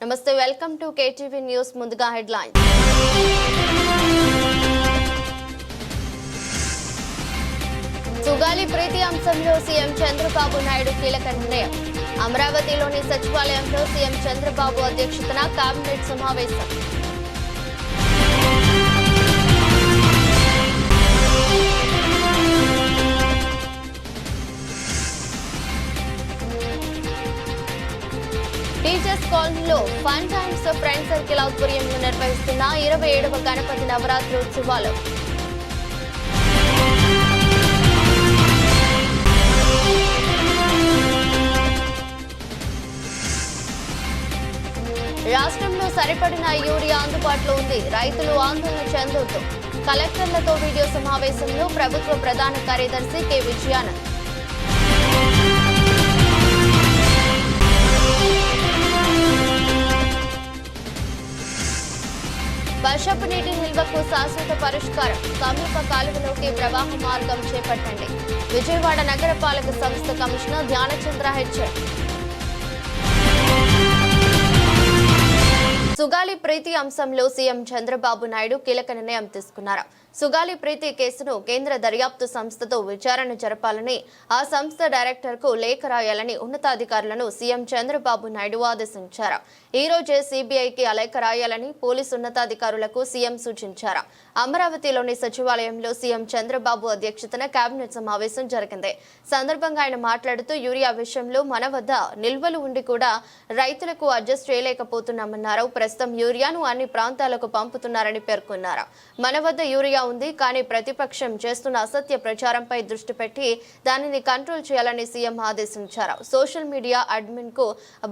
నమస్తే welcome to KTV news ముందుగా headline Sugali Preethi అంశంలో సీఎం చంద్రబాబు నాయుడు కీలక నిర్ణయం. అమరావతిలోని సచివాలయంలో సీఎం చంద్రబాబు అధ్యక్షతన కేబినెట్ సమావేశం. టీచర్స్ కాలనీలో ఫన్ టైమ్స్ ఫ్రెండ్ సర్కిల్ ఆధ్వర్యంలో నిర్వహిస్తున్న ఇరవై ఏడవ గణపతి నవరాత్రి ఉత్సవాలు. రాష్ట్రంలో సరిపడిన యూరియా అందుబాటులో ఉంది. రైతులు ఆందోళన చెందొద్దు. కలెక్టర్లతో వీడియో సమావేశంలో ప్రభుత్వ ప్రధాన కార్యదర్శి కె. విజయానంద్. వర్షపు నీటి నిల్వకు శాశ్వత పరిష్కారం. సమీప కాలువలోకి ప్రవాహ మార్గం చేపట్టండి. విజయవాడ నగరపాలక సంస్థ కమిషనర్ ధ్యానచంద్ర హెచ్చర్ సుగాలి ప్రీతి అంశంలో సీఎం చంద్రబాబు నాయుడు కీలక నిర్ణయం తీసుకున్నారు. సుగాలి ప్రీతి కేసును కేంద్ర దర్యాప్తు సంస్థతో విచారణ జరపాలని ఆ సంస్థ డైరెక్టర్కు లేఖ రాయాలని ఉన్నతాధికారులను సీఎం చంద్రబాబు నాయుడు ఆదేశించారు. ఈ రోజే సిబిఐకి లేఖ రాయాలని పోలీసు ఉన్నతాధికారులకు సీఎం సూచించారు. అమరావతిలోని సచివాలయంలో సీఎం చంద్రబాబు అధ్యక్షతన కేబినెట్ సమావేశం జరిగింది. సందర్భంగా ఆయన మాట్లాడుతూ యూరియా విషయంలో మన వద్ద నిల్వలు ఉండి కూడా రైతులకు అడ్జస్ట్ చేయలేకపోతున్నామన్నారు. ప్రస్తుతం యూరియాను అన్ని ప్రాంతాలకు పంపుతున్నారని పేర్కొన్నారు. మన వద్ద యూరియా ఉంది. కానీ ప్రతిపక్షం చేస్తున్న అసత్య ప్రచారంపై దృష్టి పెట్టి దానిని కంట్రోల్ చేయాలని సీఎం ఆదేశించారు. సోషల్ మీడియా అడ్మిన్కు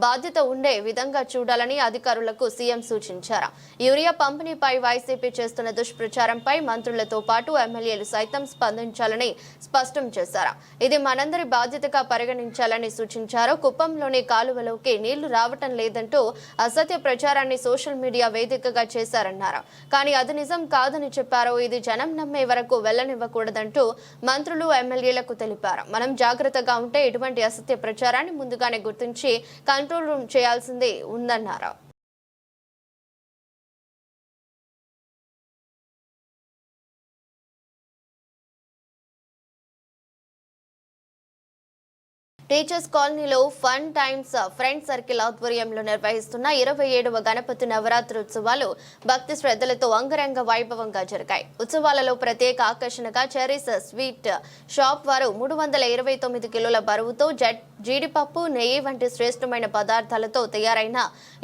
బాధ్యత ఉండే విధంగా చూడాలని అధికారులకు సీఎం సూచించారు. యూరియా పంపిణీపై వైసీపీ చేస్తున్న దుష్ప్రచారంపై మంత్రులతో పాటు ఎమ్మెల్యేలు సైతం స్పందించాలని స్పష్టం చేశారు. ఇది మనందరి బాధ్యతగా పరిగణించాలని సూచించారు. కుప్పంలోని కాలువలోకి నీళ్ళు రావటం లేదంటూ అసత్య ప్రచారాన్ని సోషల్ మీడియా వేదికగా చేశారన్నారు. కానీ అది నిజం కాదని చెప్పారు ఇది జనం నమ్మే వరకు వెళ్ళనివ్వకూడదంటూ మంత్రులు ఎమ్మెల్యేలకు తెలిపారు. మనం జాగ్రత్తగా ఉంటే ఇటువంటి అసత్య ప్రచారాన్ని ముందుగానే గుర్తించి కంట్రోల్ రూమ్ చేయాల్సింది ఉందన్నారు. టీచర్స్ కాలనీలో ఫన్ టైమ్స్ ఫ్రెండ్ సర్కిల్ ఆధ్వర్యంలో నిర్వహిస్తున్న ఇరవై ఏడవ గణపతి నవరాత్రి ఉత్సవాలు భక్తి శ్రద్ధలతో అంగరంగ వైభవంగా జరిగాయి. ఉత్సవాలలో ప్రత్యేక ఆకర్షణగా చెరీస్ స్వీట్ షాప్ వారు మూడు వందల ఇరవై తొమ్మిది కిలోల బరువుతో జడ్ జీడిపప్పు నెయ్యి వంటి శ్రేష్టమైన పదార్థాలతో తయారైన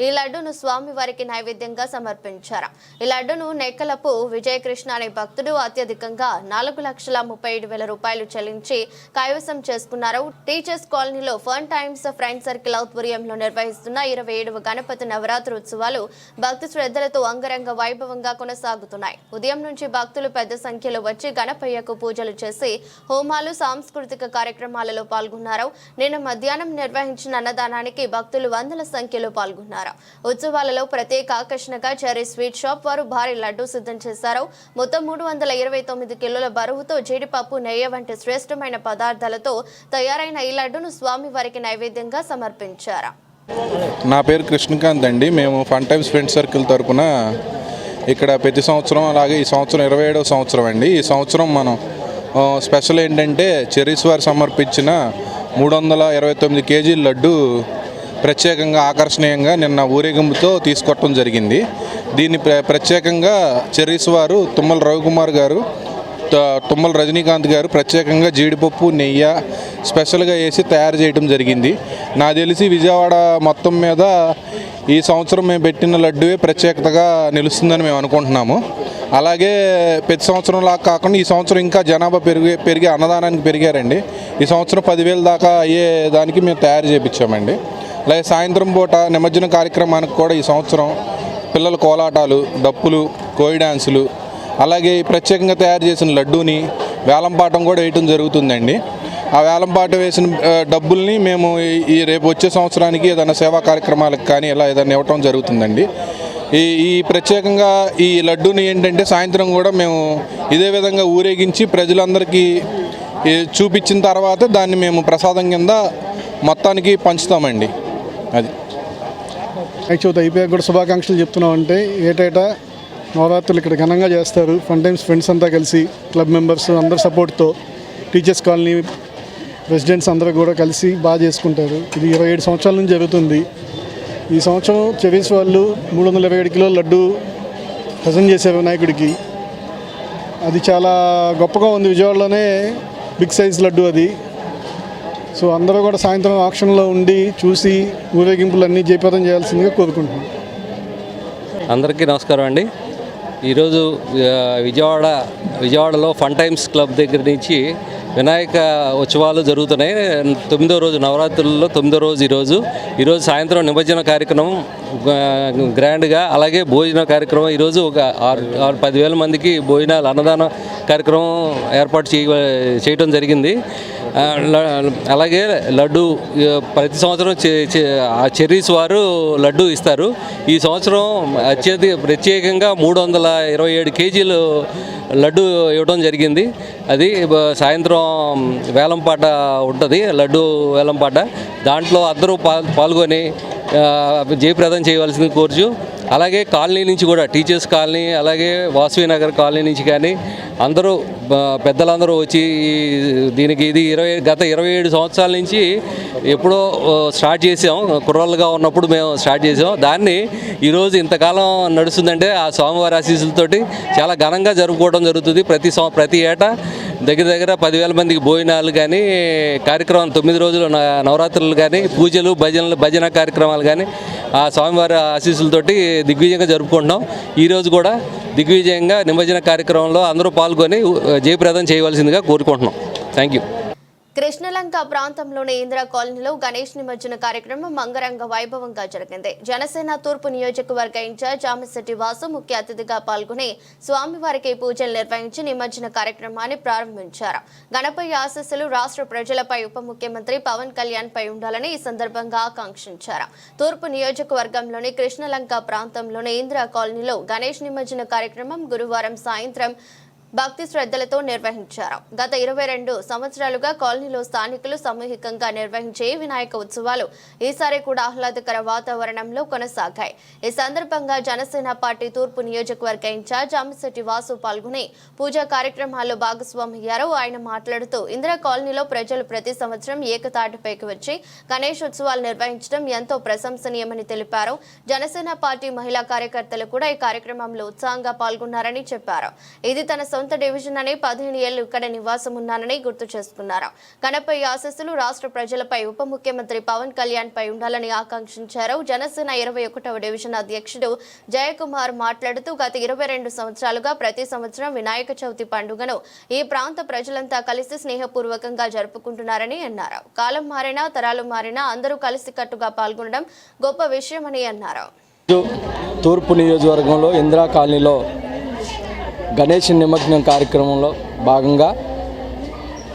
ఈ లడ్డును స్వామివారికి నైవేద్యంగా సమర్పించారు. ఈ లడ్డును నెక్కలపు విజయకృష్ణ అనే భక్తుడు అత్యధికంగా నాలుగు లక్షల ముప్పై ఏడు వేల రూపాయలు చెల్లించి కైవసం చేసుకున్నారు. టీచర్స్ కాలనీలో ఫన్ టైమ్స్ ఫ్రెండ్ సర్కిల్ ఆధ్వర్యంలో నిర్వహిస్తున్న ఇరవై ఏడవ గణపతి నవరాత్రి ఉత్సవాలు భక్తి శ్రద్ధలతో అంగరంగ వైభవంగా కొనసాగుతున్నాయి. ఉదయం నుంచి భక్తులు పెద్ద సంఖ్యలో వచ్చి గణపయ్యకు పూజలు చేసి హోమాలు సాంస్కృతిక కార్యక్రమాలలో పాల్గొన్నారు. నిన్న మధ్యాహ్నం నిర్వహించిన అన్నదానానికి భక్తులు వందల సంఖ్యలో పాల్గొన్నారు. ఉత్సవాలలో ప్రత్యేక ఆకర్షణగా చెరీ స్వీట్ షాప్ వారు భారీ లడ్డు సిద్ధం చేశారు. మొత్తం మూడు వందల ఇరవై తొమ్మిది కిలోల బరువుతో జీడిపప్పు నెయ్యి వంటి శ్రేష్టమైన పదార్థాలతో తయారైన ఈ లడ్డు పండ్లను స్వామివారికి నైవేద్యంగా సమర్పించారు. నా పేరు కృష్ణకాంత్ అండి. మేము ఫన్ టైమ్స్ ఫ్రెండ్ సర్కిల్ తరపున ఇక్కడ ప్రతి సంవత్సరం అలాగే ఈ సంవత్సరం ఇరవై ఏడవ సంవత్సరం అండి. ఈ సంవత్సరం మనం స్పెషల్ ఏంటంటే చెరీస్ వారు సమర్పించిన మూడు వందల ఇరవై తొమ్మిది కేజీల లడ్డు ప్రత్యేకంగా ఆకర్షణీయంగా నిన్న ఊరేగింపుతో తీసుకోవటం జరిగింది. దీన్ని ప్ర ప్రత్యేకంగా చెరీస్ వారు తుమ్మల రవికుమార్ గారు తుమ్మల రజనీకాంత్ గారు ప్రత్యేకంగా జీడిపప్పు నెయ్యి స్పెషల్గా వేసి తయారు చేయడం జరిగింది. నాకు తెలిసి విజయవాడ మొత్తం మీద ఈ సంవత్సరం మేము పెట్టిన లడ్డువే ప్రత్యేకతగా నిలుస్తుందని మేము అనుకుంటున్నాము. అలాగే ప్రతి సంవత్సరంలా కాకుండా ఈ సంవత్సరం ఇంకా జనాభా పెరిగి పెరిగి అన్నదానానికి పెరిగారండి. ఈ సంవత్సరం పదివేల దాకా అయ్యే దానికి మేము తయారు చేయించామండి అలాగే సాయంత్రం పూట నిమజ్జన కార్యక్రమానికి కూడా ఈ సంవత్సరం పిల్లల కోలాటాలు డప్పులు కోయి డ్యాన్సులు అలాగే ఈ ప్రత్యేకంగా తయారు చేసిన లడ్డూని వేలంపాటం కూడా వేయటం జరుగుతుందండి. ఆ వేలంపాట వేసిన డబ్బుల్ని మేము ఈ- రేపు వచ్చే సంవత్సరానికి ఏదైనా సేవా కార్యక్రమాలకు కానీ ఇలా ఏదైనా ఇవ్వటం జరుగుతుందండి. ఈ ఈ ప్రత్యేకంగా ఈ లడ్డూని ఏంటంటే సాయంత్రం కూడా మేము ఇదే విధంగా ఊరేగించి ప్రజలందరికీ చూపించిన తర్వాత దాన్ని మేము ప్రసాదం కింద మొత్తానికి పంచుతామండి. అది. వినాయక అయిపోయాక కూడా శుభాకాంక్షలు చెప్తున్నామంటే ఏటేటా నవరాత్రులు ఇక్కడ ఘనంగా చేస్తారు. ఫన్ టైమ్స్ ఫ్రెండ్స్ అంతా కలిసి క్లబ్ మెంబర్స్ అందరి సపోర్ట్తో టీచర్స్ కాలనీ రెసిడెంట్స్ అందరూ కూడా కలిసి బాగా చేసుకుంటారు. ఇది ఇరవై ఏడు సంవత్సరాల నుంచి జరుగుతుంది. ఈ సంవత్సరం చెరీస్ వాళ్ళు మూడు వందల ఇరవై ఏడు కిలోల లడ్డు ప్రజెంట్ చేశారు వినాయకుడికి. అది చాలా గొప్పగా ఉంది. విజయవాడలోనే బిగ్ సైజ్ లడ్డు అది. సో అందరూ కూడా సాయంత్రం ఆక్షన్లో ఉండి చూసి ఊరేగింపులు అన్నీ జయప్రదం చేయాల్సిందిగా కోరుకుంటున్నాం. అందరికీ నమస్కారం అండి. ఈరోజు విజయవాడ విజయవాడలో ఫన్ టైమ్స్ క్లబ్ దగ్గర నుంచి వినాయక ఉత్సవాలు జరుగుతున్నాయి. తొమ్మిదో రోజు నవరాత్రుల్లో తొమ్మిదో రోజు ఈరోజు. ఈరోజు సాయంత్రం నిమజ్జన కార్యక్రమం గ్రాండ్గా అలాగే భోజన కార్యక్రమం. ఈరోజు ఒక ఆరు ఆరు పదివేల మందికి భోజనాలు అన్నదాన కార్యక్రమం ఏర్పాటు చేయ చేయటం జరిగింది. అలాగే లడ్డు ప్రతి సంవత్సరం చె- చెర్రీస్ వారు లడ్డు ఇస్తారు. ఈ సంవత్సరం అత్యధిక ప్రత్యేకంగా మూడు వందల ఇరవై ఏడు కేజీలు లడ్డు ఇవ్వడం జరిగింది. అది సాయంత్రం వేలంపాట ఉంటుంది లడ్డు వేలంపాట. దాంట్లో అందరూ పాల్గొని జయప్రదం చేయవలసింది కోరుచు. అలాగే కాలనీ నుంచి కూడా టీచర్స్ కాలనీ అలాగే వాసవి నగర్ కాలనీ నుంచి కానీ అందరూ పెద్దలందరూ వచ్చి దీనికి ఇది ఇరవై గత ఇరవై ఏడు సంవత్సరాల నుంచి ఎప్పుడో స్టార్ట్ చేసాం. కుర్రోళ్ళుగా ఉన్నప్పుడు మేము స్టార్ట్ చేసాం. దాన్ని ఈరోజు ఇంతకాలం నడుస్తుందంటే ఆ స్వామివారి ఆశీస్సులతోటి చాలా ఘనంగా జరుపుకోవడం జరుగుతుంది. ప్రతి సం ప్రతి ఏటా దగ్గర దగ్గర పదివేల మందికి భోజనాలు కానీ కార్యక్రమం తొమ్మిది రోజులు నవరాత్రులు కానీ పూజలు భజనలు భజన కార్యక్రమాలు కానీ ఆ స్వామివారి ఆశీస్సులతోటి దిగ్విజయంగా జరుపుకుంటున్నాం. ఈరోజు కూడా దిగ్విజయంగా నిమజ్జన కార్యక్రమంలో అందరూ పాల్గొని జయప్రదం చేయవలసిందిగా కోరుకుంటున్నాం. థ్యాంక్ యూ కృష్ణలంక ప్రాంతంలోని ఇందిరా కాలనీలో గణేష్ నిమజ్జన కార్యక్రమం అంగరంగ వైభవంగా జరిగింది. జనసేన తూర్పు నియోజకవర్గ ఇన్ఛార్జ్ ఆమెశెట్టి వాసు ముఖ్య అతిథిగా పాల్గొని స్వామివారికి పూజలు నిర్వహించి నిమజ్జన కార్యక్రమాన్ని ప్రారంభించారు. గణపతి ఆశస్సులు రాష్ట్ర ప్రజలపై ఉప ముఖ్యమంత్రి పవన్ కళ్యాణ్ పై ఉండాలని ఈ సందర్భంగా ఆకాంక్షించారు. తూర్పు నియోజకవర్గంలోని కృష్ణలంక ప్రాంతంలోని ఇందిరా కాలనీలో గణేష్ నిమజ్జన కార్యక్రమం గురువారం సాయంత్రం భక్తి శ్రద్ధలతో నిర్వహించారు. గత ఇరవై రెండు సంవత్సరాలుగా కాలనీలో స్థానికులు సామూహికంగా నిర్వహించే వినాయక ఉత్సవాలు ఈసారి కూడా ఆహ్లాదకర వాతావరణంలో కొనసాగాయి. ఈ సందర్భంగా జనసేన పార్టీ తూర్పు నియోజకవర్గ ఇన్ఛార్జ్ అమిశెట్టి వాసు పాల్గొని పూజా కార్యక్రమాల్లో భాగస్వామయ్యారు. ఆయన మాట్లాడుతూ ఇందిరా కాలనీలో ప్రజలు ప్రతి సంవత్సరం ఏకతాటిపైకి వచ్చి గణేష్ ఉత్సవాలు నిర్వహించడం ఎంతో ప్రశంసనీయమని తెలిపారు. జనసేన పార్టీ మహిళా కార్యకర్తలు కూడా ఈ కార్యక్రమంలో ఉత్సాహంగా పాల్గొన్నారని చెప్పారు. ఇది తన సొంత డివిజన్ అని పదిహేను ఏళ్ళు ఇక్కడ నివాసం ఉన్నానని గుర్తు చేసుకున్నారు? గణపతి ఆశస్సులు రాష్ట్ర ప్రజలపై ఉప ముఖ్యమంత్రి పవన్ కళ్యాణ్ పై ఉండాలని ఆకాంక్షించారు. జనసేన ఇరవై ఒకటవ డివిజన్ అధ్యక్షుడు జయకుమార్ మాట్లాడుతూ గత ఇరవై రెండు సంవత్సరాలుగా ప్రతి సంవత్సరం వినాయక చవితి పండుగను ఈ ప్రాంత ప్రజలంతా కలిసి స్నేహపూర్వకంగా జరుపుకుంటున్నారని అన్నారు. కాలం మారినా తరాలు మారినా అందరూ కలిసికట్టుగా పాల్గొనడం గొప్ప విషయమని అన్నారు. తూర్పు నియోజకవర్గంలో ఇందిరా కాలనీలో గణేష్ నిమగ్నం కార్యక్రమంలో భాగంగా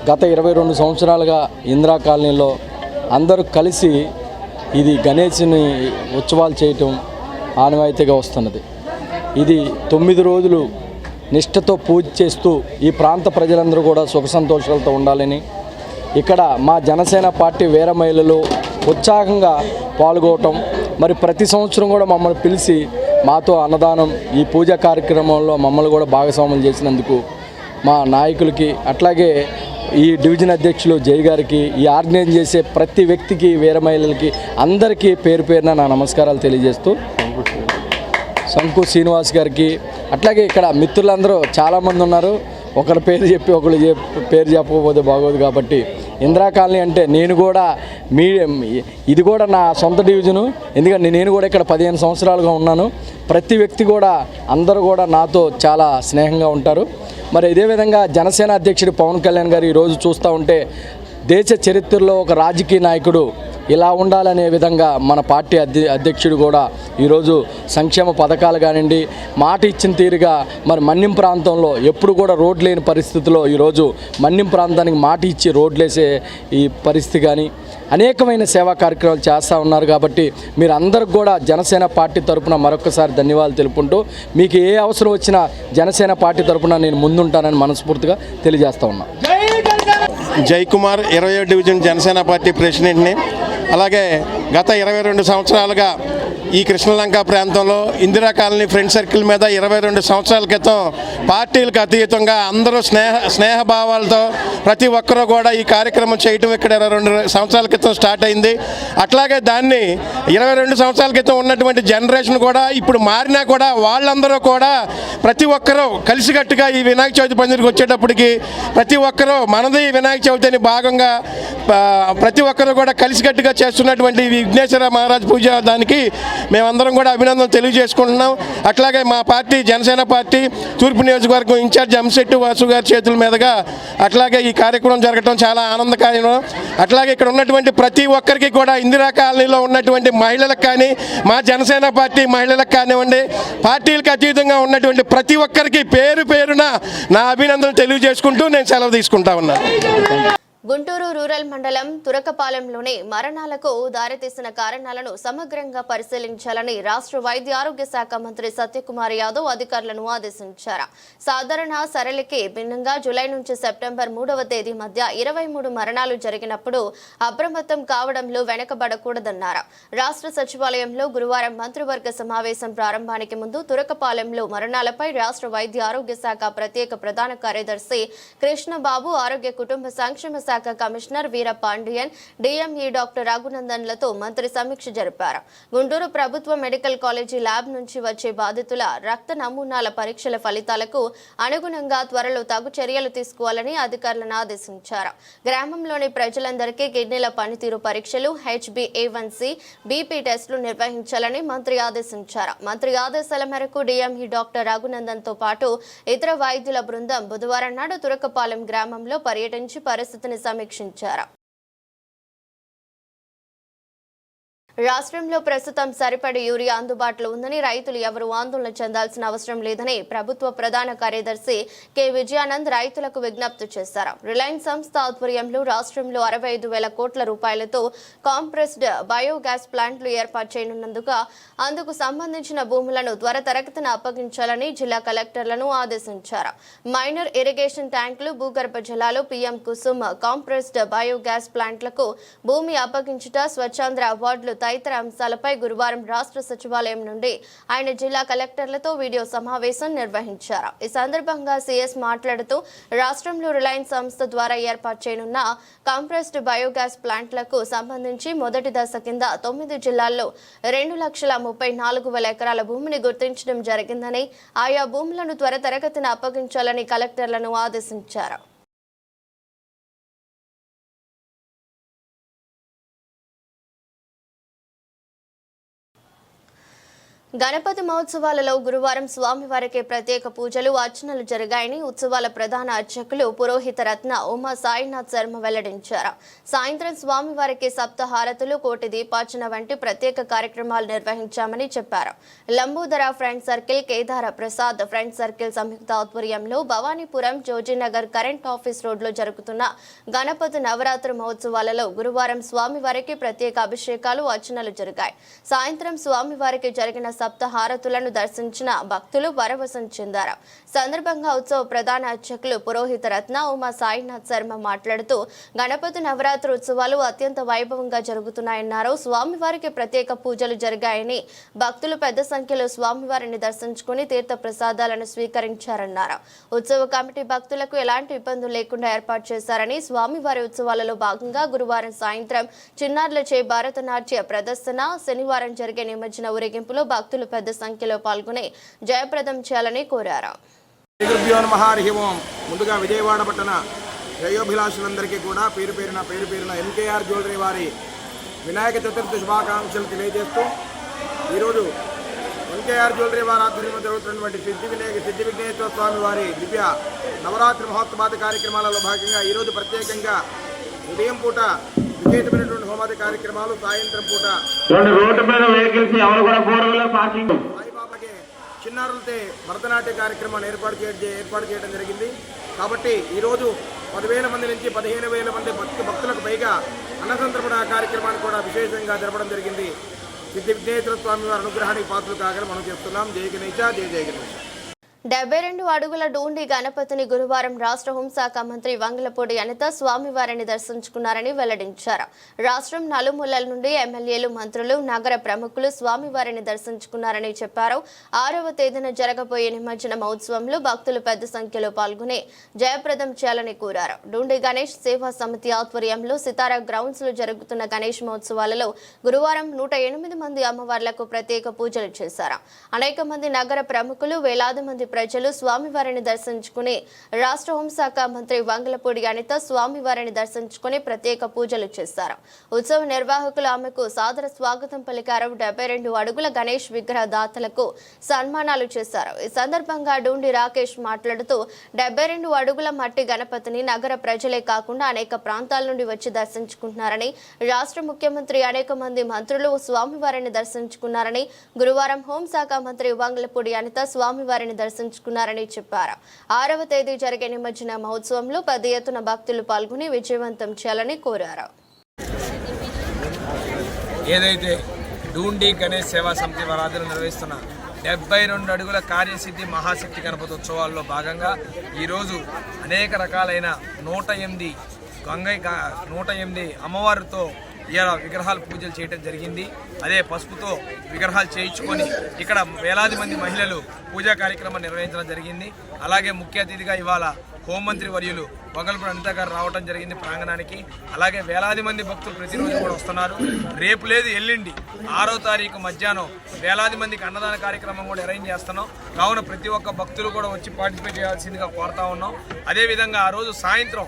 గత ఇరవై రెండు సంవత్సరాలుగా ఇందిరా కాలనీలో అందరూ కలిసి ఇది గణేష్ని ఉత్సవాలు చేయటం ఆనవాయితీగా వస్తున్నది. ఇది తొమ్మిది రోజులు నిష్ఠతో పూజ చేస్తూ ఈ ప్రాంత ప్రజలందరూ కూడా సుఖ సంతోషాలతో ఉండాలని ఇక్కడ మా జనసేన పార్టీ వీర మహిళలు ఉత్సాహంగా పాల్గొవటం మరి ప్రతి సంవత్సరం కూడా మమ్మల్ని పిలిచి మాతో అన్నదానం ఈ పూజా కార్యక్రమంలో మమ్మల్ని కూడా భాగస్వాములు చేసినందుకు మా నాయకులకి అట్లాగే ఈ డివిజన్ అధ్యక్షులు జై గారికి ఈ ఆర్గనైజ్ చేసే ప్రతి వ్యక్తికి వీర మహిళలకి అందరికీ పేరు పేరున నా నమస్కారాలు తెలియజేస్తూ శంకు శ్రీనివాస్ గారికి అట్లాగే ఇక్కడ మిత్రులందరూ చాలామంది ఉన్నారు. ఒకరి పేరు చెప్పి ఒకరు చెప్ పేరు చెప్పకపోతే బాగోదు కాబట్టి ఇందిరా కాలనీ అంటే నేను కూడా మీ ఇది కూడా నా సొంత డివిజను. ఎందుకంటే నేను కూడా ఇక్కడ పదిహేను సంవత్సరాలుగా ఉన్నాను. ప్రతి వ్యక్తి కూడా అందరూ కూడా నాతో చాలా స్నేహంగా ఉంటారు. మరి ఇదే విధంగా జనసేన అధ్యక్షుడు పవన్ కళ్యాణ్ గారు ఈరోజు చూస్తూ ఉంటే దేశ చరిత్రలో ఒక రాజకీయ నాయకుడు ఇలా ఉండాలనే విధంగా మన పార్టీ అధ్య అధ్యక్షుడు కూడా ఈరోజు సంక్షేమ పథకాలు కానివ్వండి మాట ఇచ్చిన తీరుగా మరి మన్యం ప్రాంతంలో ఎప్పుడు కూడా రోడ్ లేని పరిస్థితిలో ఈరోజు మన్యం ప్రాంతానికి మాట ఇచ్చి రోడ్లేసే ఈ పరిస్థితి కానీ అనేకమైన సేవా కార్యక్రమాలు చేస్తూ ఉన్నారు కాబట్టి మీరు అందరికి కూడా జనసేన పార్టీ తరపున మరొకసారి ధన్యవాదాలు తెలుపుకుంటూ మీకు ఏ అవసరం వచ్చినా జనసేన పార్టీ తరపున నేను ముందుంటానని మనస్ఫూర్తిగా తెలియజేస్తా ఉన్నా. జై కుమార్ ఇరవై డివిజన్ జనసేన పార్టీ ప్రెసిడెంట్ని. అలాగే గత ఇరవై రెండు సంవత్సరాలుగా ఈ కృష్ణలంక ప్రాంతంలో ఇందిరా కాలనీ ఫ్రెండ్ సర్కిల్ మీద ఇరవై రెండు సంవత్సరాల క్రితం పార్టీలకు అతీతంగా అందరూ స్నేహ స్నేహభావాలతో ప్రతి ఒక్కరూ కూడా ఈ కార్యక్రమం చేయటం ఇక్కడ ఇరవై రెండు సంవత్సరాల క్రితం స్టార్ట్ అయింది. అట్లాగే దాన్ని ఇరవై రెండు సంవత్సరాల క్రితం ఉన్నటువంటి జనరేషన్ కూడా ఇప్పుడు మారినా కూడా వాళ్ళందరూ కూడా ప్రతి ఒక్కరూ కలిసికట్టుగా ఈ వినాయక చవితి పందిరికి వచ్చేటప్పటికి ప్రతి ఒక్కరూ మనది వినాయక చవితి అని భాగంగా ప్రతి ఒక్కరూ కూడా కలిసికట్టుగా చేస్తున్నటువంటి విఘ్నేశ్వర మహారాజ్ పూజ దానికి మేమందరం కూడా అభినందనలు తెలియజేసుకుంటున్నాం. అట్లాగే మా పార్టీ జనసేన పార్టీ తూర్పు నియోజకవర్గం ఇన్ఛార్జ్ అంశెట్టు వాసు గారి చేతుల మీదుగా అట్లాగే ఈ కార్యక్రమం జరగడం చాలా ఆనందకరం అట్లాగే ఇక్కడ ఉన్నటువంటి ప్రతి ఒక్కరికి కూడా ఇందిరా కాలనీలో ఉన్నటువంటి మహిళలకు కానీ మా జనసేన పార్టీ మహిళలకు కానివ్వండి పార్టీలకు అతీతంగా ఉన్నటువంటి ప్రతి ఒక్కరికి పేరు పేరున నా అభినందనలు తెలియజేసుకుంటూ నేను సెలవు తీసుకుంటా ఉన్నాను గుంటూరు రూరల్ మండలం తురకపాలెంలోనే మరణాలకు దారితీసిన కారణాలను సమగ్రంగా పరిశీలించాలని రాష్ట్ర వైద్య ఆరోగ్య శాఖ మంత్రి సత్యకుమార్ యాదవ్ అధికారులను ఆదేశించారు. సాధారణ సరళికి భిన్నంగా జూలై నుంచి సెప్టెంబర్ మూడవ తేదీ మధ్య ఇరవై మూడు మరణాలు జరిగినప్పుడు అప్రమత్తం కావడంలో వెనకబడకూడదన్నారు. రాష్ట్ర సచివాలయంలో గురువారం మంత్రివర్గ సమావేశం ప్రారంభానికి ముందు తురకపాలెంలో మరణాలపై రాష్ట్ర వైద్య ఆరోగ్య శాఖ ప్రత్యేక ప్రధాన కార్యదర్శి కృష్ణబాబు ఆరోగ్య కుటుంబ సంక్షేమ శాఖ commissioner Veera Pandian DME doctor రఘునందన్లతో మంత్రి సమీక్ష జరిపారు. గుంటూరు ప్రభుత్వ మెడికల్ కాలేజీ ల్యాబ్ నుంచి వచ్చే బాధితుల రక్త నమూనాల పరీక్షల ఫలితాలకు అనుగుణంగా త్వరలో తగు చర్యలు తీసుకోవాలని అధికారులను ఆదేశించారు. గ్రామంలోని ప్రజలందరికీ కిడ్నీల పనితీరు పరీక్షలు హెచ్బిఏవన్సీ బీపీ టెస్టులు నిర్వహించాలని మంత్రి ఆదేశించారు. మంత్రి ఆదేశాల మేరకు డిఎంఈ డాక్టర్ రఘునందన్తో పాటు ఇతర వైద్యుల బృందం బుధవారం నాడు తురకపాలెం గ్రామంలో పర్యటించి పరిస్థితిని సమీక్షించారు. రాష్ట్రంలో ప్రస్తుతం సరిపడి యూరియా అందుబాటులో ఉందని రైతులు ఎవరు ఆందోళన చెందాల్సిన అవసరం లేదని ప్రభుత్వ ప్రధాన కార్యదర్శి కె. విజయానంద్ రైతులకు విజ్ఞప్తి చేశారు. రిలయన్స్ సంస్థ ఆధ్వర్యంలో రాష్ట్రంలో అరవై ఐదు వేల కోట్ల రూపాయలతో కాంప్రెస్డ్ బయోగ్యాస్ ప్లాంట్లు ఏర్పాటు చేయనున్నందుకు అందుకు సంబంధించిన భూములను త్వరతరగతిన అప్పగించాలని జిల్లా కలెక్టర్లను ఆదేశించారు. మైనర్ ఇరిగేషన్ ట్యాంకులు భూగర్భ జలాలు పీఎం కుసుమ్ కాంప్రెస్డ్ బయోగ్యాస్ ప్లాంట్లకు భూమి అప్పగించుట స్వచ్ఛాంధ్ర అవార్డులు తదితర అంశాలపై గురువారం రాష్ట్ర సచివాలయం నుండి ఆయన జిల్లా కలెక్టర్లతో వీడియో సమావేశం నిర్వహించారు. ఈ సందర్భంగా సీఎస్ మాట్లాడుతూ రాష్ట్రంలో రిలయన్స్ సంస్థ ద్వారా ఏర్పాటు చేయనున్న కంప్రెస్డ్ బయోగ్యాస్ ప్లాంట్లకు సంబంధించి మొదటి దశ కింద తొమ్మిది జిల్లాల్లో రెండు లక్షల ముప్పై నాలుగు వేల ఎకరాల భూమిని గుర్తించడం జరిగిందని ఆయా భూములను త్వరతరగతిన అప్పగించాలని కలెక్టర్లను ఆదేశించారు. గణపతి మహోత్సవాలలో గురువారం స్వామివారికి ప్రత్యేక పూజలు అర్చనలు జరిగాయని ఉత్సవాల ప్రధాన అర్చకులు పురోహిత రత్న ఉమా సాయినాథ్ శర్మ వెల్లడించారు. సాయంత్రం స్వామివారికి సప్తహారతులు కోటి దీపార్చన వంటి ప్రత్యేక కార్యక్రమాలు నిర్వహించామని చెప్పారు. Lambodara friend circle Kedara Prasad friend circle సంయుక్త ఆధ్వర్యంలో భవానీపురం జోజీనగర్ కరెంట్ ఆఫీస్ రోడ్లో జరుగుతున్న గణపతి నవరాత్రి మహోత్సవాలలో గురువారం స్వామివారికి ప్రత్యేక అభిషేకాలు అర్చనలు జరిగాయి. సాయంత్రం స్వామివారికి జరిగిన సప్తహారతులను దర్శించిన భక్తులు పరవశం చెందారు. సందర్భంగా ఉత్సవ ప్రధాన అర్చకులు పురోహిత రత్న ఉమా సాయినాథ్ శర్మ మాట్లాడుతూ గణపతి నవరాత్రి ఉత్సవాలు అత్యంత వైభవంగా జరుగుతున్నాయన్నారు. స్వామివారికి ప్రత్యేక పూజలు జరిగాయని భక్తులు పెద్ద సంఖ్యలో స్వామివారిని దర్శించుకుని తీర్థ ప్రసాదాలను స్వీకరించారన్నారు. ఉత్సవ కమిటీ భక్తులకు ఎలాంటి ఇబ్బందులు లేకుండా ఏర్పాటు చేశారని స్వామివారి ఉత్సవాలలో భాగంగా గురువారం సాయంత్రం చిన్నారులచే భరతనాట్య ప్రదర్శన శనివారం జరిగే నిమజ్జన ఊరేగింపులో భక్తులు పెద్ద సంఖ్యలో పాల్గొని జయప్రదం చేయాలని కోరారు. ఓం. ముందుగా విజయవాడ పట్టణ శ్రేయోభిలాషులందరికీ కూడా పేరు పేరున పేరు పేరున ఎంకేఆర్ జ్యువెలరీ వారి వినాయక చతుర్థి శుభాకాంక్షలు తెలియజేస్తూ ఈరోజు ఎంకేఆర్ జ్యువెలరీ వారి ఆధ్వర్యంలో జరుగుతున్నటువంటి సిద్ధి వినాయక సిద్ధి విఘ్నేశ్వర స్వామి వారి దివ్య నవరాత్రి మహోత్సవాది కార్యక్రమాలలో భాగంగా ఈరోజు ప్రత్యేకంగా ఉదయం పూట హోమాది కార్యక్రమాలు సాయంత్రం పూట. చూడండి రోడ్డు మీద వెహికల్స్ ఎవరు కూడా ఫోర్ పార్కింగ్. సాయిబాబాకి చిన్నారులతో భరతనాట్య కార్యక్రమాన్ని ఏర్పాటు చే ఏర్పాటు చేయడం జరిగింది. కాబట్టి ఈరోజు పదివేల మంది నుంచి పదిహేను వేల మంది భక్తు భక్తులకు పైగా అన్నసంతర్పణ కార్యక్రమాన్ని కూడా విశేషంగా జరపడం జరిగింది. సిద్ధి విఘ్నేశ్వర స్వామి వారి అనుగ్రహానికి పాత్రలు కాగల మనం చెప్తున్నాం. జయ గణేశ జయ జయ గణేశ డెబ్బై రెండు అడుగుల డూండి గణపతిని గురువారం రాష్ట్ర హోంశాఖ మంత్రి వంగలపూడి అనిత స్వామివారిని దర్శించుకున్నారని వెల్లడించారు. రాష్ట్రం నలుమూలల నుండి ఎమ్మెల్యేలు మంత్రులు నగర ప్రముఖులు స్వామివారిని దర్శించుకున్నారని చెప్పారు. ఆరవ తేదీన జరగబోయే నిమజ్జన మహోత్సవంలో భక్తులు పెద్ద సంఖ్యలో పాల్గొని జయప్రదం చేయాలని కోరారు. డూండి గణేష్ సేవా సమితి ఆధ్వర్యంలో సితారా గ్రౌండ్స్లో జరుగుతున్న గణేష్ మహోత్సవాలలో గురువారం నూట ఎనిమిది మంది అమ్మవార్లకు ప్రత్యేక పూజలు చేశారు. అనేక మంది నగర ప్రముఖులు వేలాది మంది ప్రజలు స్వామివారిని దర్శించుకుని రాష్ట్ర హోంశాఖ మంత్రి వంగలపూడి అనిత స్వామివారిని దర్శించుకుని ప్రత్యేక పూజలు చేశారు. ఉత్సవ నిర్వాహకులు ఆమెకు సాదర స్వాగతం పలికారు. డెబ్బై రెండు అడుగుల గణేష్ విగ్రహ దాతలకు సన్మానాలు చేశారు. ఈ సందర్భంగా డూండి రాకేష్ మాట్లాడుతూ డెబ్బై రెండు అడుగుల మట్టి గణపతిని నగర ప్రజలే కాకుండా అనేక ప్రాంతాల నుండి వచ్చి దర్శించుకుంటున్నారని రాష్ట్ర ముఖ్యమంత్రి అనేక మంది మంత్రులు స్వామివారిని దర్శించుకున్నారని గురువారం హోంశాఖ మంత్రి వంగలపూడి అనిత స్వామివారిని దర్శించుకున్నారని చెప్పారు. ఆరవ తేదీ జరిగే నిమజ్జన మహోత్సవంలో పెద్ద ఎత్తున భక్తులు పాల్గొని విజయవంతం చేయాలని కోరారు. ఏదైతే డూండి గణేష్ సేవా సమితి వారాధులు నిర్వహిస్తున్న డెబ్బై రెండు అడుగుల కార్యసిద్ధి మహాశక్తి గణపతి ఉత్సవాల్లో భాగంగా ఈరోజు అనేక రకాలైన నూట ఎనిమిది గంగై నూట ఎనిమిది అమ్మవారితో ఇవాళ విగ్రహాలు పూజలు చేయడం జరిగింది. అదే పసుపుతో విగ్రహాలు చేయించుకొని ఇక్కడ వేలాది మంది మహిళలు పూజా కార్యక్రమం నిర్వహించడం జరిగింది. అలాగే ముఖ్య అతిథిగా ఇవాళ హోంమంత్రి వర్యులు వంగల్పూడి అనిత గారు రావడం జరిగింది ప్రాంగణానికి. అలాగే వేలాది మంది భక్తులు ప్రతిరోజు కూడా వస్తున్నారు. రేపు లేదు ఎల్లుండి. ఆరో తారీఖు మధ్యాహ్నం వేలాది మందికి అన్నదాన కార్యక్రమం కూడా అరేంజ్ చేస్తున్నాం. కావున ప్రతి ఒక్క భక్తులు కూడా వచ్చి పార్టిసిపేట్ చేయాల్సిందిగా కోరుతా ఉన్నాం. అదేవిధంగా ఆ రోజు సాయంత్రం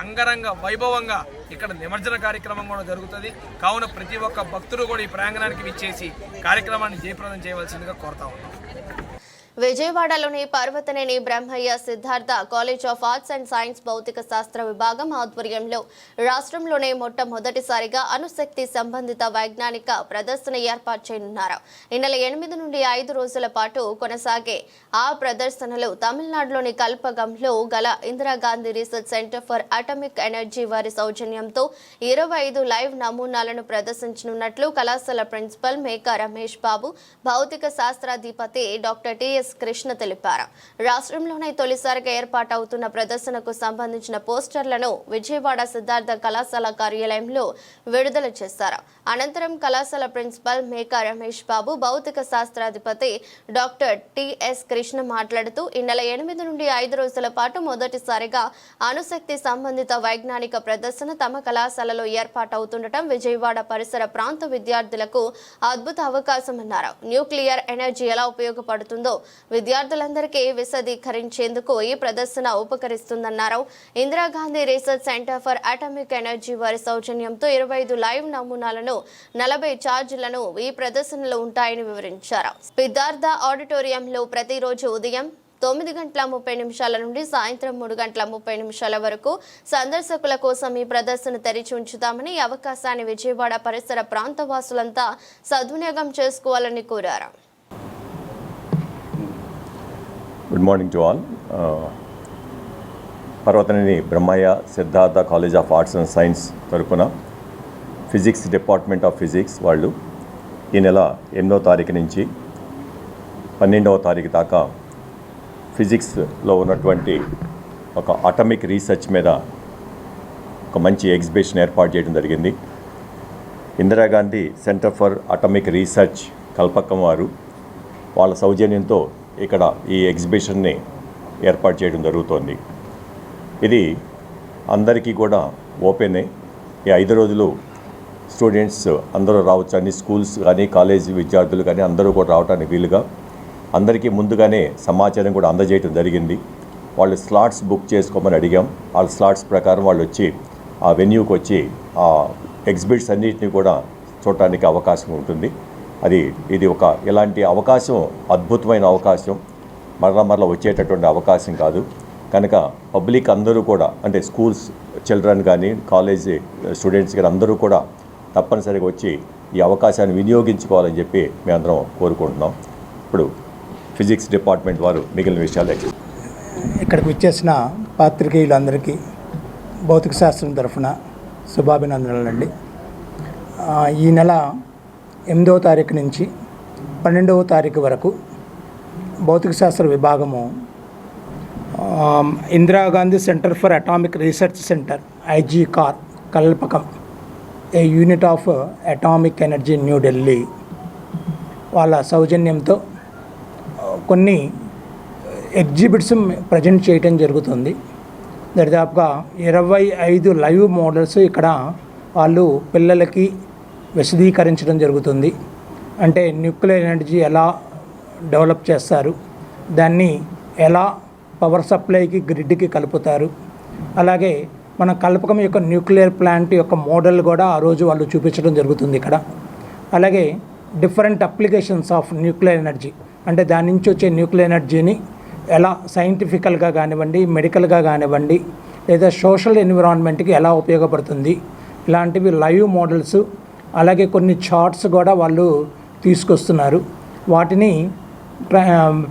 అంగరంగ వైభవంగా ఇక్కడ నిమజ్జన కార్యక్రమం కూడా జరుగుతుంది. కావున ప్రతి ఒక్క భక్తుడు కూడా ఈ ప్రాంగణానికి విచ్చేసి కార్యక్రమాన్ని జయప్రదం చేయవలసిందిగా కోరుతా ఉన్నాం. విజయవాడలోని Parvathaneni Brahmayya Siddhartha college of arts and science భౌతిక శాస్త్ర విభాగం ఆధ్వర్యంలో రాష్ట్రంలోనే మొట్టమొదటిసారిగా అణుశక్తి సంబంధిత వైజ్ఞానిక ప్రదర్శన ఏర్పాటు చేయనున్నారు. ఈ నెల ఎనిమిది నుండి ఐదు రోజుల పాటు కొనసాగే ఆ ప్రదర్శనలు తమిళనాడులోని కల్పగంలో గల Indira Gandhi research centre for atomic energy వారి సౌజన్యంతో ఇరవై ఐదు లైవ్ నమూనాలను ప్రదర్శించనున్నట్లు కళాశాల ప్రిన్సిపల్ మేకా రమేష్ బాబు భౌతిక శాస్త్రాధిపతి డాక్టర్ టిఎస్ కృష్ణ తెలిపారు. రాష్ట్రంలోనే తొలిసారిగా ఏర్పాటవుతున్న ప్రదర్శనకు సంబంధించిన పోస్టర్లను విజయవాడ సిద్ధార్థ కళాశాల కార్యాలయంలో విడుదల చేశారు. అనంతరం కళాశాల ప్రిన్సిపల్ మేకా రమేష్ బాబు భౌతిక శాస్త్రాధిపతి డాక్టర్ టిఎస్ కృష్ణ మాట్లాడుతూ ఈ నెల ఎనిమిది నుండి ఐదు రోజుల పాటు మొదటిసారిగా అణుశక్తి సంబంధిత వైజ్ఞానిక ప్రదర్శన తమ కళాశాలలో ఏర్పాటవుతుండటం విజయవాడ పరిసర ప్రాంత విద్యార్థులకు అద్భుత అవకాశమన్నారు. న్యూక్లియర్ ఎనర్జీ ఎలా ఉపయోగపడుతుందో విద్యార్థులందరికీ విశదీకరించేందుకు ఈ ప్రదర్శన ఉపకరిస్తుందన్నారు. Indira Gandhi research centre for atomic energy వారి సౌజన్యంతో ఇరవై ఐదు లైవ్ నమూనాలను నలభై ఛార్జీలను ఈ ప్రదర్శనలో ఉంటాయని వివరించారు. సిద్ధార్థ ఆడిటోరియంలో ప్రతిరోజు ఉదయం తొమ్మిది గంటల ముప్పై నిమిషాల నుండి సాయంత్రం మూడు గంటల ముప్పై నిమిషాల వరకు సందర్శకుల కోసం ఈ ప్రదర్శన తెరిచి ఉంచుతామని అవకాశాన్ని విజయవాడ పరిసర ప్రాంత వాసులంతా సద్వినియోగం చేసుకోవాలని కోరారు. Good morning to all Parvathaneni Brahmayya Siddhartha college of arts and science తరపున ఫిజిక్స్ డిపార్ట్మెంట్ ఆఫ్ ఫిజిక్స్ వాళ్ళు ఈ నెల ఎనిమిదవ తారీఖు నుంచి పన్నెండవ తారీఖు దాకా ఫిజిక్స్లో ఉన్నటువంటి ఒక అటమిక్ రీసెర్చ్ మీద ఒక మంచి ఎగ్జిబిషన్ ఏర్పాటు చేయడం జరిగింది. Indira Gandhi centre for atomic research Kalpakkam వారు వాళ్ళ సౌజన్యంతో ఇక్కడ ఈ ఎగ్జిబిషన్ని ఏర్పాటు చేయడం జరుగుతోంది. ఇది అందరికీ కూడా ఓపెనే. ఈ ఐదు రోజులు స్టూడెంట్స్ అందరూ రావచ్చు అన్ని స్కూల్స్ కానీ కాలేజీ విద్యార్థులు కానీ అందరూ కూడా రావడానికి వీలుగా. అందరికీ ముందుగానే సమాచారం కూడా అందజేయడం జరిగింది. వాళ్ళు స్లాట్స్ బుక్ చేసుకోమని అడిగాం. వాళ్ళ స్లాట్స్ ప్రకారం వాళ్ళు వచ్చి ఆ వెన్యూకి వచ్చి ఆ ఎగ్జిబిట్స్ అన్నిటిని కూడా చూడటానికి అవకాశం ఉంటుంది. అది ఇది ఒక ఇలాంటి అవకాశం అద్భుతమైన అవకాశం మరలా మరలా వచ్చేటటువంటి అవకాశం కాదు. కనుక పబ్లిక్ అందరూ కూడా అంటే స్కూల్స్ చిల్డ్రన్ కానీ కాలేజీ స్టూడెంట్స్ కానీ అందరూ కూడా తప్పనిసరిగా వచ్చి ఈ అవకాశాన్ని వినియోగించుకోవాలని చెప్పి మేమందరం కోరుకుంటున్నాం. ఇప్పుడు ఫిజిక్స్ డిపార్ట్మెంట్ వారు మిగిలిన విషయాలు ఇక్కడికి వచ్చేసిన పాత్రికేయులందరికీ భౌతిక శాస్త్రం తరఫున శుభాభినందనలండి. అండి ఈ నెల ఎనిమిదవ తారీఖు నుంచి పన్నెండవ తారీఖు వరకు భౌతిక శాస్త్ర విభాగము Indira Gandhi centre for atomic research centre IGCAR Kalpakkam a unit of atomic energy New Delhi వాళ్ళ సౌజన్యంతో కొన్ని ఎగ్జిబిట్స్ ప్రజెంట్ చేయటం జరుగుతుంది. దరిదాపుగా ఇరవై ఐదు లైవ్ మోడల్స్ ఇక్కడ వాళ్ళు పిల్లలకి విశదీకరించడం జరుగుతుంది. అంటే న్యూక్లియర్ ఎనర్జీ ఎలా డెవలప్ చేస్తారు దాన్ని ఎలా పవర్ సప్లైకి గ్రిడ్కి కలుపుతారు. అలాగే మన కల్పకం యొక్క న్యూక్లియర్ ప్లాంట్ యొక్క మోడల్ కూడా ఆ రోజు వాళ్ళు చూపించడం జరుగుతుంది ఇక్కడ. అలాగే different applications of nuclear energy అంటే దాని నుంచి వచ్చే న్యూక్లియర్ ఎనర్జీని ఎలా సైంటిఫికల్గా కానివ్వండి మెడికల్గా కానివ్వండి లేదా సోషల్ ఎన్విరాన్మెంట్కి ఎలా ఉపయోగపడుతుంది ఇలాంటివి లైవ్ మోడల్స్ అలాగే కొన్ని చార్ట్స్ కూడా వాళ్ళు తీసుకొస్తున్నారు. వాటిని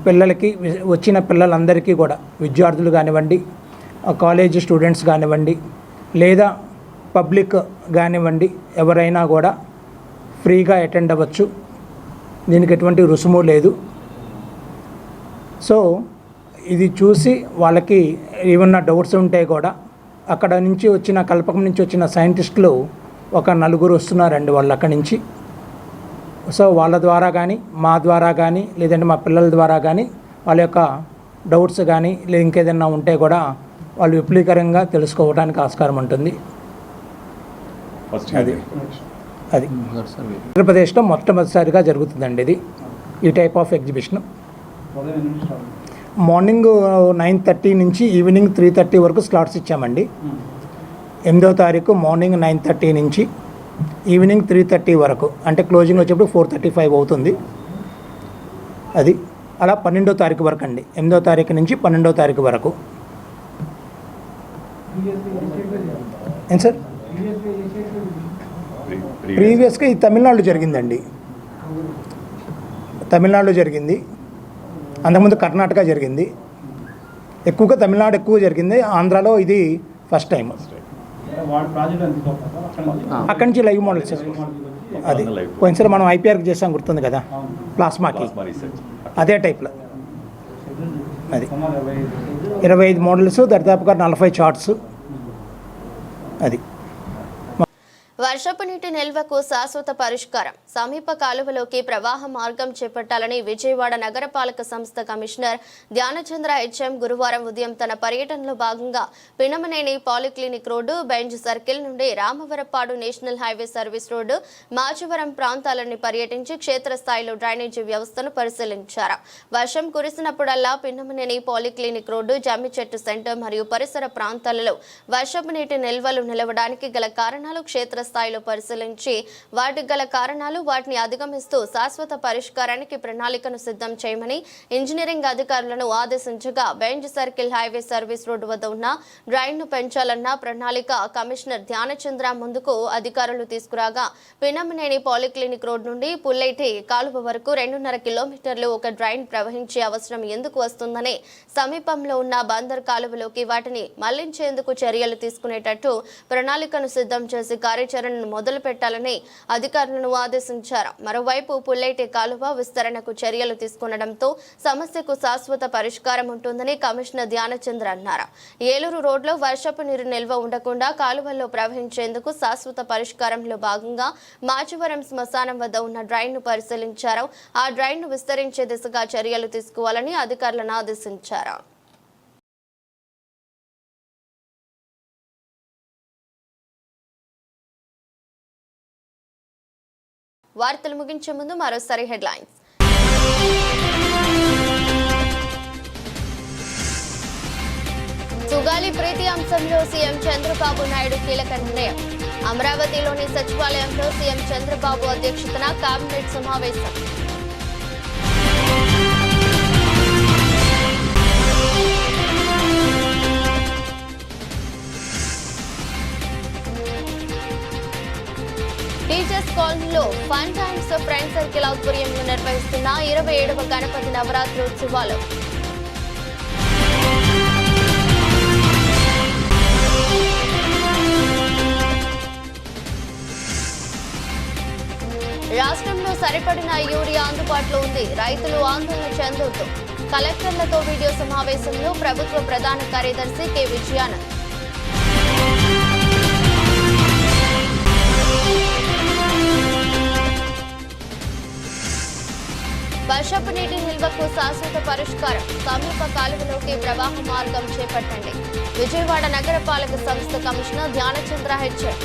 పిల్లలకి వచ్చిన పిల్లలందరికీ కూడా విద్యార్థులు కానివ్వండి కాలేజ్ స్టూడెంట్స్ కానివ్వండి లేదా పబ్లిక్ కానివ్వండి ఎవరైనా కూడా ఫ్రీగా అటెండ్ అవ్వచ్చు. దీనికి ఎటువంటి రుసుము లేదు. సో ఇది చూసి వాళ్ళకి ఏమన్నా డౌట్స్ ఉంటే కూడా అక్కడ నుంచి వచ్చిన కల్పకం నుంచి వచ్చిన సైంటిస్టులు ఒక నలుగురు వస్తున్నారండి వాళ్ళు అక్కడి నుంచి. సో వాళ్ళ ద్వారా కానీ మా ద్వారా కానీ లేదంటే మా పిల్లల ద్వారా కానీ వాళ్ళ యొక్క డౌట్స్ కానీ లేదా ఇంకేదైనా ఉంటే కూడా వాళ్ళు విపులీకరంగా తెలుసుకోవడానికి ఆస్కారం ఉంటుంది. అది. అది. ఆంధ్రప్రదేశ్లో మొట్టమొదటిసారిగా జరుగుతుందండి ఇది. ఈ type of exhibition morning nine thirty నుంచి ఈవినింగ్ త్రీ థర్టీ వరకు స్లాట్స్ ఇచ్చామండి. ఎనిమిదో తారీఖు మార్నింగ్ నైన్ థర్టీ నుంచి ఈవినింగ్ త్రీ థర్టీ వరకు అంటే క్లోజింగ్ వచ్చేప్పుడు ఫోర్ థర్టీ ఫైవ్ అవుతుంది. అది అలా పన్నెండో తారీఖు వరకు అండి. ఎనిమిదో తారీఖు నుంచి పన్నెండో తారీఖు వరకు. ఏం సార్? ప్రీవియస్గా ఇది తమిళనాడులో జరిగిందండి. తమిళనాడులో జరిగింది. అంతకుముందు కర్ణాటక జరిగింది. ఎక్కువగా తమిళనాడు ఎక్కువ జరిగింది. ఆంధ్రాలో ఇది ఫస్ట్ టైం అక్కడి నుంచి లైవ్ మోడల్ అది పోయినసారి మనం ఐపీఆర్కి చేసాం గుర్తుంది కదా? ప్లాస్మాకి అదే టైప్లో. అది. ఇరవై ఐదు మోడల్స్ దరిదాపుగా నలభై చార్ట్స్. అది. వర్షపు నీటి నిల్వకు శాశ్వత పరిష్కారం. సమీప కాలువలోకి ప్రవాహ మార్గం చేపట్టాలని విజయవాడ నగరపాలక సంస్థ కమిషనర్ ధ్యానచంద్ర హెచ్ఎం గురువారం ఉదయం తన పర్యటనలో భాగంగా Pinamaneni polyclinic road Benz circle నుండి Ramavarappadu national highway service road Machavaram ప్రాంతాలని పర్యటించి క్షేత్రస్థాయిలో డ్రైనేజీ వ్యవస్థను పరిశీలించారు. వర్షం కురిసినప్పుడల్లా పిన్నమనేని పాలిక్లినిక్ రోడ్డు జమ్మి చెట్టు సెంటర్ మరియు పరిసర ప్రాంతాలలో వర్షపు నీటి నిల్వలు నిలవడానికి గల కారణాలు స్థాయిలో పరిశీలించి వాటికి గల కారణాలు వాటిని అధిగమిస్తూ శాశ్వత పరిష్కారానికి ప్రణాళికను సిద్ధం చేయమని ఇంజనీరింగ్ అధికారులను ఆదేశించగా Benz circle highway service road వద్ద ఉన్న డ్రైన్ను పెంచాలన్న ప్రణాళిక కమిషనర్ ధ్యానచంద్ర ముందుకు అధికారులు తీసుకురాగా పినమనేని పాలిక్లినిక్ రోడ్ నుండి పుల్లైటి కాలువ వరకు రెండున్నర కిలోమీటర్లు ఒక డ్రైన్ ప్రవహించే అవసరం ఎందుకు వస్తుందని సమీపంలో ఉన్న బందర్ కాలువలోకి వాటిని మళ్ళించేందుకు చర్యలు తీసుకునేటట్టు ప్రణాళికను సిద్ధం చేసి కార్యాచరణను మొదలు పెట్టాలని అధికారులను ఆదేశించారు. మరోవైపు పుల్లైటి కాలువ విస్తరణకు చర్యలు తీసుకునడంతో సమస్యకు శాశ్వత పరిష్కారం ఉంటుందని కమిషనర్ ధ్యానచంద్ర అన్నారు. ఏలూరు రోడ్లో వర్షపు నీరు నిల్వ ఉండకుండా కాలువల్లో ప్రవహించేందుకు శాశ్వత పరిష్కారంలో భాగంగా మాచివరం శ్మశానం వద్ద ఉన్న డ్రైన్ను పరిశీలించారు. ఆ డ్రైన్ను విస్తరించే దిశగా చర్యలు తీసుకోవాలని అధికారులను ఆదేశించారు. వార్తలు ముగించే ముందు మరోసారి హెడ్లైన్స్. సుగాలి ప్రీతి అంశంలో సీఎం చంద్రబాబు నాయుడు కీలక నిర్ణయం. అమరావతిలోని సచివాలయంలో సీఎం చంద్రబాబు అధ్యక్షతన కేబినెట్ సమావేశం. టీచర్స్ కాలనీలో ఫన్ టైమ్స్ ఫ్రెండ్ సర్కిల్ ఆధ్వర్యంలో నిర్వహిస్తున్న ఇరవై ఏడవ గణపతి నవరాత్రి ఉత్సవాలు. రాష్ట్రంలో సరిపడిన యూరియా అందుబాటులో ఉంది. రైతులు ఆందోళన చెందొద్దు. కలెక్టర్లతో వీడియో సమావేశంలో ప్రభుత్వ ప్రధాన కార్యదర్శి కె. విజయానంద్. వర్షపు నీటి నిల్వకు శాశ్వత పరిష్కారం. సమీప కాలువలోకి ప్రవాహ మార్గం చేపట్టండి. విజయవాడ నగరపాలక సంస్థ కమిషనర్ ధ్యానచంద్ర హెచ్చర్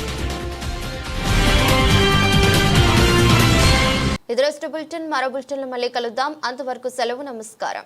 ఇది బులెటిన్ మరో బులెటిన్లో మళ్ళీ కలుద్దాం. అంతవరకు సెలవు నమస్కారం.